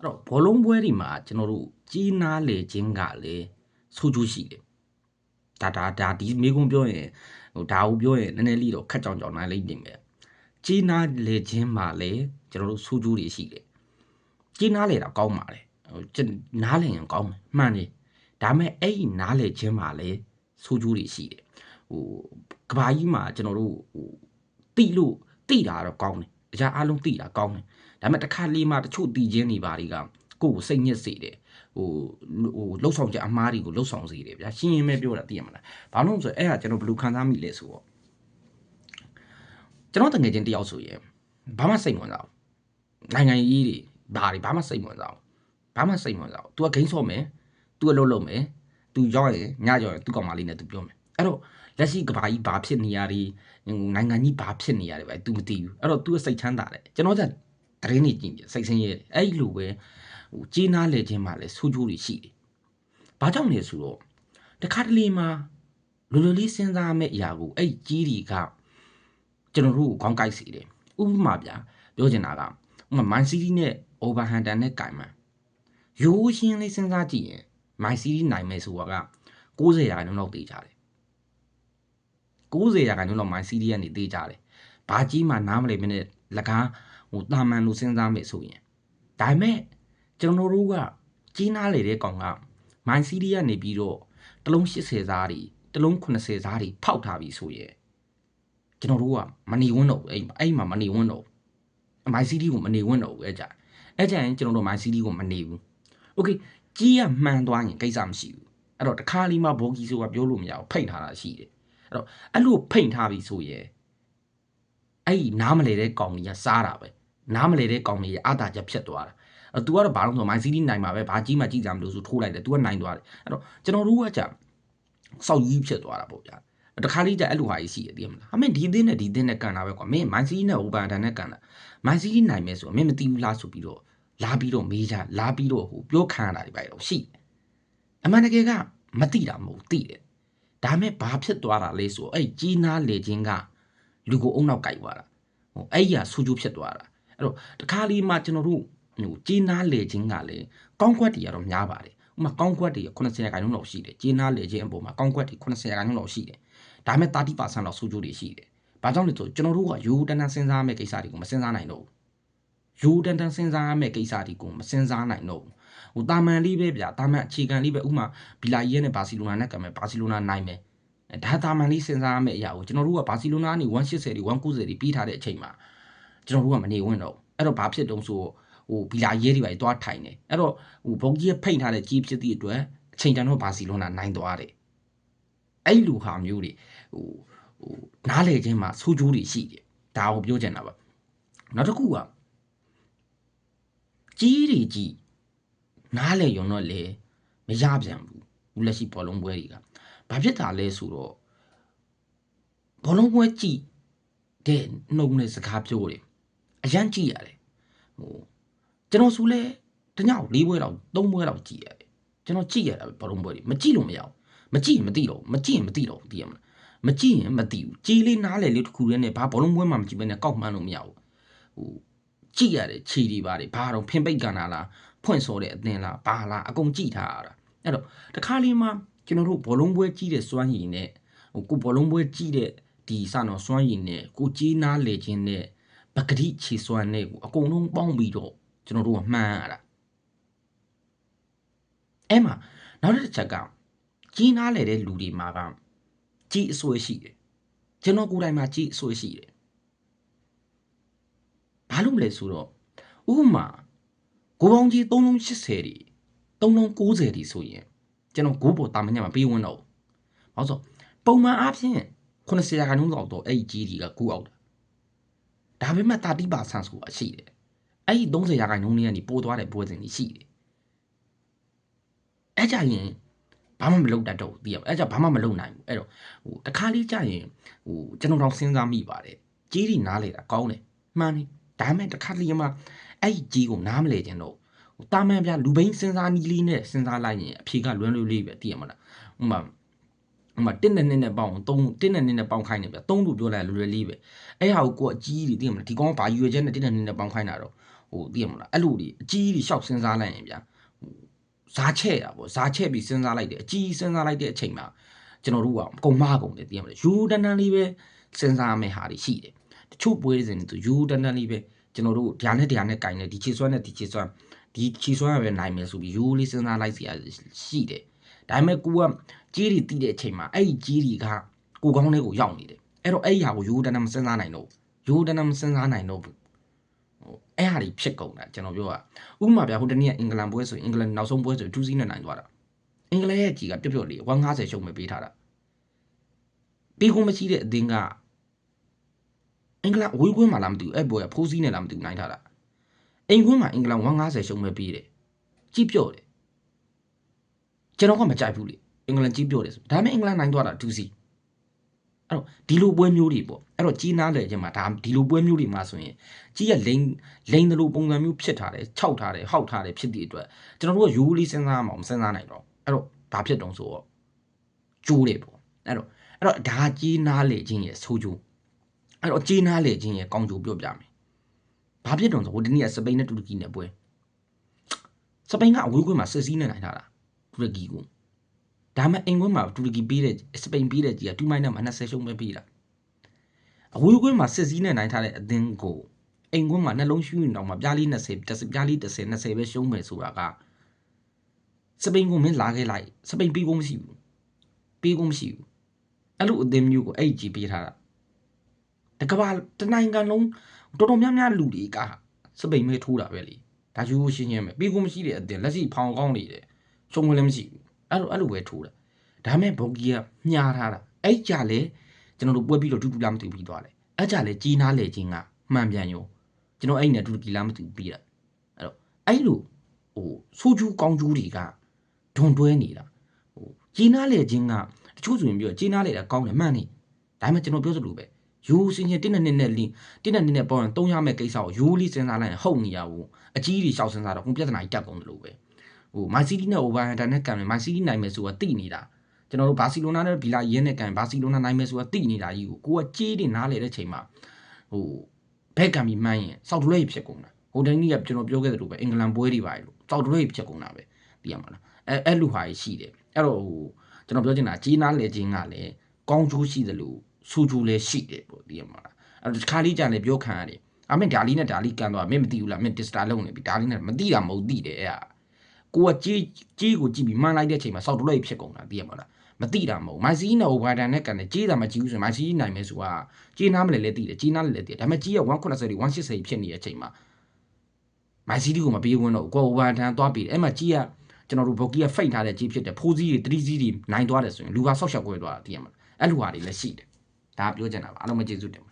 အဲ့တော့ဘောလုံးပွဲတွေမှာကျွန်တော်တို့ကြီးနားလေခြင်းကလည်းဆိုးကျိုးရှိတယ်ဒါဒါဒါဒီမိကုံပြောရင်ဟိုဒါကိုပြောရင်နည်းနည်းလေးတော့ခက်ကြောင်ကြောင်နိုင်လိမ့်နေမယ်ကြီးနားလေခြင်းမှာလည်းကျွန်တော်တို့ဆိုးကျိုးတွေရှိတယ်ကြီးနားလေတာကောင်းပါလေဟိုကျွန်နားလေရင်ကောင်းတယ်မှန်တယ်ဒါပေမဲ့အဲ့ဒီနားလေခြင်းမှာလည်းဆိုးကျိုးတွေရှိတယ်ဟိုကဘာကြီးမှာကျွန်တော်တို့ဟိုတိလို့တိတာတော့ကောင်းတယ် အရာအလုံးတိတာကောင်းတယ်ဒါပေမဲ့တစ်ခါလေးမှတချို့တီချင်းနေပါတွေကကိုယ့်ကိုစိတ်ညစ်စေတယ်ဟိုဟိုလှုပ်ဆောင်ချက်အမားတွေကိုလှုပ်ဆောင်စေတယ်ဗျာရှင်းရင်ပဲပြောတာသိရမလားဘာလို့လဲဆိုတော့အဲ့ဒါကျွန်တော်ဘယ်လိုခံစားမိလဲဆိုတော့ကျွန်တော်တငယ်ချင်းတယောက်ဆိုရင်ဘာမှစိတ်ဝင်စားဘူးနိုင်ငံရေးတွေဘာတွေဘာမှစိတ်ဝင်စားဘူးဘာမှစိတ်ဝင်စားဘူး तू ကဂိမ်းဆော့မယ် तू ကလှုပ်လှုပ်မယ် तू ရောက်ရင်ညရောက်ရင် तू ကောင်မလေးနဲ့ तू ပြောမယ်အဲ့တော့ လက်ရှိကဘာကြီးဘာဖြစ်နေရတွေနိုင်ငံကြီးဘာဖြစ်နေရတယ်ဗျ तू မသိဘူးအဲ့တော့ तू စိတ်ချမ်းသာတယ်ကျွန်တော်ကတရင်နေကြည့်စိတ်ဆင်းရဲတယ်အဲ့လိုပဲဟိုကြေးနာလေခြင်းမှာလဲဆူးကျိုးတွေရှိတယ်ဘာကြောင့်လဲဆိုတော့တခါတလေမှာလိုလိုလေးစဉ်းစားမယ့်အရာကိုအဲ့ကြီးတွေကကျွန်တော်တို့ကိုခေါင်းကိုက်စေတယ်ဥပမာဗျာပြောချင်တာကဥပမာမန်စီးတီးနဲ့အိုဗာဟန်တန်နဲ့ကင်မန်ရိုးရှင်းလေးစဉ်းစားကြည့်ရင်မိုင်စီးတီးနိုင်မယ်ဆိုတာက90ရာခိုင်နှုန်းလောက်သေးကြတယ် 90ရာခိုင်နှုန်းလောက်မှ CD ကနေတေးကြတယ်။ဘာကြီးမှနားမလည်မနဲ့လကားဟိုတာမန်လို့စဉ်းစားမယ်ဆိုရင်ဒါပေမဲ့ကျွန်တော်တို့ကကြီးနားလေတဲ့ကောင်က mind CD ကနေပြီးတော့တလုံး80စားတွေတလုံး80စားတွေဖောက်ထားပြီဆိုရင်ကျွန်တော်တို့ကမနေဝန်းတော့အဲ့အဲ့မှာမနေဝန်းတော့ mind CD ကိုမနေဝန်းတော့အဲ့ကြအဲ့ကြရင်ကျွန်တော်တို့ mind CD ကိုမနေဘူး okay ကြီးကမှန်သွားရင်ကိစ္စမရှိဘူးအဲ့တော့တခါလီမှဘောဂီဆိုတာပြောလို့မရဘူးဖိတ်ထားတာရှိတယ် အဲ့တော့အဲ့လိုဖိတ်ထားပြီဆိုရင်အဲ့ဒီနားမလဲတဲ့ကောင်ကြီးကစားတာပဲနားမလဲတဲ့ကောင်ကြီးရဲ့အာသာချက်ဖြစ်သွားတာအဲ့ तू ကတော့ဘာလို့ဆိုမိုင်းစီးတီးနိုင်မှာပဲဘာကြီးမှကြည့်ကြမလို့ဆိုထိုးလိုက်တယ် तू ကနိုင်သွားတယ်အဲ့တော့ကျွန်တော်တို့ကကြာစောက်ကြီးဖြစ်သွားတာပေါ့ဗျာတခါလေးကြာအဲ့လိုဟာကြီးရှိတယ်သိရမလားအမေဒီအသင်းနဲ့ဒီအသင်းနဲ့ကန်တာပဲကွာမင်းမိုင်းစီးနဲ့ဟိုပန်တန်နဲ့ကန်တာမိုင်းစီးနိုင်မယ်ဆိုတော့မင်းမသိဘူးလားဆိုပြီးတော့လာပြီးတော့မေးကြလာပြီးတော့ဟိုပြောခံရတာတွေပဲတော့ရှိအမှန်တကယ်ကမသိတာမဟုတ်သိတယ် ဒါမဲ့ဘာဖြစ်သွားတာလဲဆိုတော့အဲ့ကြီးနားလေခြင်းကလူကိုအုံနောက်ကြိုက်သွားတာဟိုအဲ့ရဆူကျူဖြစ်သွားတာအဲ့တော့တခါလေးမှကျွန်တော်တို့ဟိုကြီးနားလေခြင်းကလည်းကောင်းကွက်တွေကတော့များပါတယ်ဥမာကောင်းကွက်တွေ80ရာခိုင်နှုန်းလောက်ရှိတယ်ကြီးနားလေခြင်းအပေါ်မှာကောင်းကွက်တွေ80ရာခိုင်နှုန်းလောက်ရှိတယ်ဒါမဲ့30%လောက်ဆူကျူတွေရှိတယ်ဘာကြောင့်လဲဆိုကျွန်တော်တို့ကယူတန်းတန်းစဉ်းစားမဲ့ကိစ္စတွေကိုမစဉ်းစားနိုင်တော့ဘူးယူတန်းတန်းစဉ်းစားမဲ့ကိစ္စတွေကိုမစဉ်းစားနိုင်တော့ဘူး ဟိုတာမန်လေးပဲဗျာတာမန်အခြေခံလေးပဲဥမာဘီလာရီရဲ့နဲ့ဘာစီလိုနာနဲ့ကံမဲ့ဘာစီလိုနာနိုင်မယ်ဒါတာမန်လေးစဉ်းစားရမယ့်အရာကိုကျွန်တော်တို့ကဘာစီလိုနာကနေ180တွေ190တွေပြီးထားတဲ့အချိန်မှာကျွန်တော်တို့ကမနေဝင့်တော့အဲ့တော့ဘာဖြစ်တုံးဆိုဟိုဘီလာရဲတွေပဲတွားထိုင်တယ်အဲ့တော့ဟိုဘော်ဂီရဲ့ဖိတ်ထားတဲ့ကြီးဖြစ်သည့်အတွက်အချိန်တန်တော့ဘာစီလိုနာနိုင်သွားတယ်အဲ့လိုဟာမျိုးတွေဟိုဟိုနားလေခြင်းမှာဆိုးကျိုးတွေရှိတယ်ဒါကိုပြောချင်တာပါနောက်တစ်ခုကကြီးတွေကြီး နားလေရုံတော့လေမရပြန်ဘူးဘူးလက်ရှိဘောလုံးပွဲတွေကဘာဖြစ်တာလဲဆိုတော့ဘောလုံးပွဲကြည့်တဲ့နှုံနဲ့စကားပြောတယ်အရန်ကြည့်ရတယ်ဟိုကျွန်တော်ဆိုလဲတညောက်၄ပွဲလောက်၃ပွဲလောက်ကြည့်ရတယ်ကျွန်တော်ကြည့်ရတာဘောလုံးပွဲတွေမကြည့်လို့မရဘူးမကြည့်ရင်မသိတော့ဘူးမကြည့်ရင်မသိတော့ဘူးသိရမလားမကြည့်ရင်မသိဘူးကြည်လေးနားလေလေးတစ်ခုတည်းနဲ့ဘာဘောလုံးပွဲမှမကြည့်ဘဲနဲ့ကောက်မှန်းလို့မရဘူးဟိုကြည့်ရတယ်ခြေတွေပါတယ်ဘာတော့ဖင်ပိတ်ကန်တာလား ဖွင့်စော်တဲ့အသင်းလားဘာလားအကုန်ကြည့်ထားရတာအဲ့တော့တခါလေးမှကျွန်တော်တို့ဘောလုံးပွဲကြည့်တဲ့စွမ်းရည်နဲ့ဟိုကိုဘောလုံးပွဲကြည့်တဲ့ဒီစတော့စွမ်းရည်နဲ့ကိုကြီးနားလေခြင်းနဲ့ပကတိခြေစွမ်းနဲ့ကိုအကုန်လုံးပေါင်းပြီးတော့ကျွန်တော်တို့ကမှန်းရတာအဲ့မှာနောက်တစ်ချက်ကကြီးနားလေတဲ့လူတွေမှာကကြီးအဆွေးရှိတယ်ကျွန်တော်ကိုယ်တိုင်မှာကြီးအဆွေးရှိတယ်ဘာလို့လဲဆိုတော့ဥပမာ ကိုပေါင်းကြီး3လုံး80တွေ3လုံး90တွေဆိုရင်ကျွန်တော်ကိုးပေါ်တာမညမှာပေးဝင်တော့။ဘာလို့ဆိုပုံမှန်အားဖြင့်80ရာခိုင်နှုန်းလောက်တော့အဲ့ဒီကြီးတွေကကိုးအောင်တာ။ဒါပေမဲ့တာတိပါဆန်ဆိုတာရှိတယ်။အဲ့ဒီ30ရာခိုင်နှုန်းလေးကနေပိုးသွားတဲ့ပွဲစဉ်ကြီးရှိတယ်။အဲ့ကြရင်ဘာမှမလုပ်တတ်တော့ဘူးသိရမလား။အဲ့ကြဘာမှမလုပ်နိုင်ဘူး။အဲ့တော့ဟိုတခါလေးကြရင်ဟိုကျွန်တော်တော့စဉ်းစားမိပါတယ်။ကြီးတွေနားလေတာကောင်းတယ်။မှန်တယ်။ဒါပေမဲ့တခါလေးမှ အဲ့ဒီကြီးကိုနားမလဲခြင်းတော့တာမန်ပြလူဘိန်းစဉ်းစားနီးလေးနဲ့စဉ်းစားလိုက်ရင်အဖြေကလွန်းလွန်းလေးပဲသိရမလားဥမာဥမာတင်းနဲ့နင်းနဲ့ပေါင်းသုံးတင်းနဲ့နင်းနဲ့ပေါင်းခိုင်းနေဗျသုံးလို့ပြောလိုက်လွယ်လွယ်လေးပဲအဲ့ဟာကိုကိုအကြီးကြီးသိရမလားဒီကောင်ကဘာရွယ်ချက်နဲ့တင်းနဲ့နင်းနဲ့ပေါင်းခိုင်းတာတော့ဟဟိုသိရမလားအဲ့လိုဒီအကြီးကြီးရှောက်စဉ်းစားလိုက်ရင်ဗျာဟိုဇာချက်ရပေါ့ဇာချက်ပြီးစဉ်းစားလိုက်တယ်အကြီးစဉ်းစားလိုက်တဲ့အချိန်မှာကျွန်တော်တို့ကကုံမကုံတယ်သိရမလားယူတန်းတန်းလေးပဲစဉ်းစားမယ့်ဟာတွေရှိတယ်တချို့ပွဲစဉ်တွေဆိုယူတန်းတန်းလေးပဲ ကျွန်တော်တို့ဓာတ်နဲ့ဓာတ်နဲ့ကင်နေဒီချီဆွမ်းနဲ့ဒီချီဆွမ်းဒီချီဆွမ်းရပဲနိုင်မယ်ဆိုပြီးယူလေးစဉ်းစားလိုက်စီရရှိတယ်ဒါပေမဲ့ကိုကကြီးတွေတီးတဲ့အချိန်မှာအဲ့ဒီကြီးတွေကကိုကောင်းလေးကိုရောက်နေတယ်အဲ့တော့အဲ့ဒီဟာကိုယူတန်းတန်းမစဉ်းစားနိုင်တော့ယူတန်းတန်းမစဉ်းစားနိုင်တော့ဘူးဟိုအဲ့ဟာတွေဖြစ်ကုန်တာကျွန်တော်ပြောတာဥပမာဗျာဟိုတနေ့ကအင်္ဂလန်ပွဲဆိုရင်အင်္ဂလန်နောက်ဆုံးပွဲဆိုရင်2စီးနဲ့နိုင်သွားတာအင်္ဂလန်ရဲ့ကြီးကပြတ်ပြတ်လေး150ရှုံးမဲ့ပေးထားတာပြီးကုန်မရှိတဲ့အသင်းက အင်္ဂလန်အဝေးကွင်းမှာလားမသိဘူးအဲ့ပွဲကဖိုးစီးနဲ့လားမသိဘူးနိုင်ထားတာအိမ်ကွင်းမှာအင်္ဂလန်150ရှုံးမဲ့ပေးတယ်ကြီးပြော့တယ်ကျွန်တော်ကမကြိုက်ဘူးလေအင်္ဂလန်ကြီးပြော့တယ်ဆိုဒါပေမဲ့အင်္ဂလန်နိုင်သွားတာ2စီးအဲ့တော့ဒီလိုပွဲမျိုးတွေပေါ့အဲ့တော့ကြီးနားလေခြင်းမှာဒါဒီလိုပွဲမျိုးတွေမှာဆိုရင်ကြီးကလိန်လိန်တလို့ပုံစံမျိုးဖြစ်ထားတယ်ခြောက်ထားတယ်ဟောက်ထားတယ်ဖြစ်တဲ့အတွက်ကျွန်တော်တို့ကယူလေးစဉ်းစားမှမစဉ်းစားနိုင်တော့အဲ့တော့ဘာဖြစ်တုံးဆိုတော့ကျိုးတယ်ပေါ့အဲ့တော့အဲ့တော့ဒါကြီးနားလေခြင်းရဲ့ဆိုးကျိုး အဲ့တော့ကြီးနားလေခြင်းရဲ့ကောင်းကျိုးပြောပြမယ်ဘာဖြစ်တုံးဆိုဟိုဒီနေ့ကစပိန်နဲ့တူရကီနဲ့ပွဲစပိန်ကအဝေးကွင်းမှာစစ်စည်းနေနိုင်တာလားတူရကီကိုဒါမှအင်ကွင်းမှာတူရကီပေးတဲ့စပိန်ပေးတဲ့ကြီးက2မိုင်းနဲ့မှာ20ရှုံးပဲပေးတာအဝေးကွင်းမှာစစ်စည်းနေနိုင်ထားတဲ့အသင်းကိုအင်ကွင်းမှာနှလုံးရှူးရင်တော့မှပြားလေး20 10ပြားလေး10 20ပဲရှုံးမယ်ဆိုတာကစပိန်ကိုမင်းလာခဲ့လိုက်စပိန်ပြီးကုန်မရှိဘူးပြီးကုန်မရှိဘူးအဲ့လိုအသင်းမျိုးကိုအဲ့ကြီးပေးထားတာ တကဘာတနိုင်ငံလုံးတော်တော်များများလူတွေကစပိန်မဲထိုးတာပဲလေဒါယူရှင်းရှင်းပဲပြီးကုန်မရှိတဲ့အသင်းလက်ရှိဖောင်ကောင်းနေတယ်ရှုံးဝင်လည်းမရှိဘူးအဲ့လိုအဲ့လိုပဲထိုးတာဒါမဲ့ဘော်ဂီကညှားထားတာအဲ့ကြလေကျွန်တော်တို့ပွဲပြီးတော့တူတူလားမသိဘူးပြီးသွားတယ်အဲ့ကြလေကြီးနားလေချင်းကမှန်ပြန်ရောကျွန်တော်အဲ့နဲ့တူတူလားမသိဘူးပြီးတာအဲ့တော့အဲ့လိုဟိုဆိုးကျူးကောင်းကျူးတွေကဒွန်တွဲနေတာဟိုကြီးနားလေချင်းကတချို့ဆိုရင်ပြောကြီးနားလေတာကောင်းတယ်မှန်နေဒါပေမဲ့ကျွန်တော်ပြောသလိုပဲ ယူစင်ချင်းတင်းနဲ့နဲ့လင်းတင်းနဲ့နဲ့ပေါ်ရင်တုံးရမယ့်ကိစ္စကိုယူလေးစဉ်းစားလိုက်ရင်ဟုတ်နေရဘူးအကြီးကြီးရှောက်စဉ်းစားတော့ဟိုပြဿနာကြီးတက်ကုန်တယ်လို့ပဲဟိုမိုင်စီးတီးနဲ့အိုဗာဟန်တန်နဲ့ကန်မယ်မိုင်စီးတီးနိုင်မယ်ဆိုတာသိနေတာကျွန်တော်တို့ဘာစီလိုနာနဲ့ဘီလာရင်းနဲ့ကန်ဘာစီလိုနာနိုင်မယ်ဆိုတာသိနေတာကြီးကိုကိုကကြေးတင်နားလေတဲ့ချိန်မှာဟိုဘက်ကံပြီးမှန်းရင်စောက်တလွဲဖြစ်ကုန်တာဟိုတိုင်းကြီးကကျွန်တော်ပြောခဲ့သလိုပဲအင်္ဂလန်ပွဲတွေပါလို့စောက်တလွဲဖြစ်ကုန်တာပဲသိရမှာလားအဲအဲ့လူဟာရှိတယ်အဲ့တော့ဟိုကျွန်တော်ပြောချင်တာကြေးနားလေခြင်းကလည်းကောင်းကျိုးရှိတယ်လို့ ဆူကျိုးလည်းရှိတယ်ပေါ့သိရမှာလားအဲ့တော့တစ်ခါလေးကြာလည်းပြောခံရတယ်အမင်းဒါလီနဲ့ဒါလီကန်တော့မင်းမသိဘူးလားမင်းဒစ်စတာလုံးနေပြီဒါလီနဲ့မသိတာမဟုတ်သိတယ်အဲ့ဟာကိုကကြေးကြေးကိုကြည့်ပြီးမှန်းလိုက်တဲ့ချိန်မှာစောက်တလွဲဖြစ်ကုန်တာသိရမှာလားမသိတာမဟုတ်မိုင်စီးနဲ့အိုဗာဒန်နဲ့ကန်တယ်ကြေးတာမကြည့်ဘူးဆိုရင်မိုင်စီးနိုင်မယ်ဆိုတာကြေးနားမလဲလဲသိတယ်ကြေးနားလဲလဲသိတယ်ဒါပေမဲ့ကြေးက190 180ဖြစ်နေတဲ့အချိန်မှာမိုင်စီးဒီကိုမပေးဝင်တော့ကိုအိုဗာဒန်သွားပြီးအဲ့မှာကြေးကကျွန်တော်တို့ဘော်ကီကဖိတ်ထားတဲ့ကြေးဖြစ်တယ်ဖိုးစီးတွေတတိစီးတွေနိုင်သွားတယ်ဆိုရင်လူကဆောက်ရှောက်ကွဲသွားတာသိရမှာလားအဲ့လူဟာတွေလည်းရှိတယ် ဒါပြောချင်တာပါအားလုံးပဲကျေးဇူးတင်ပါ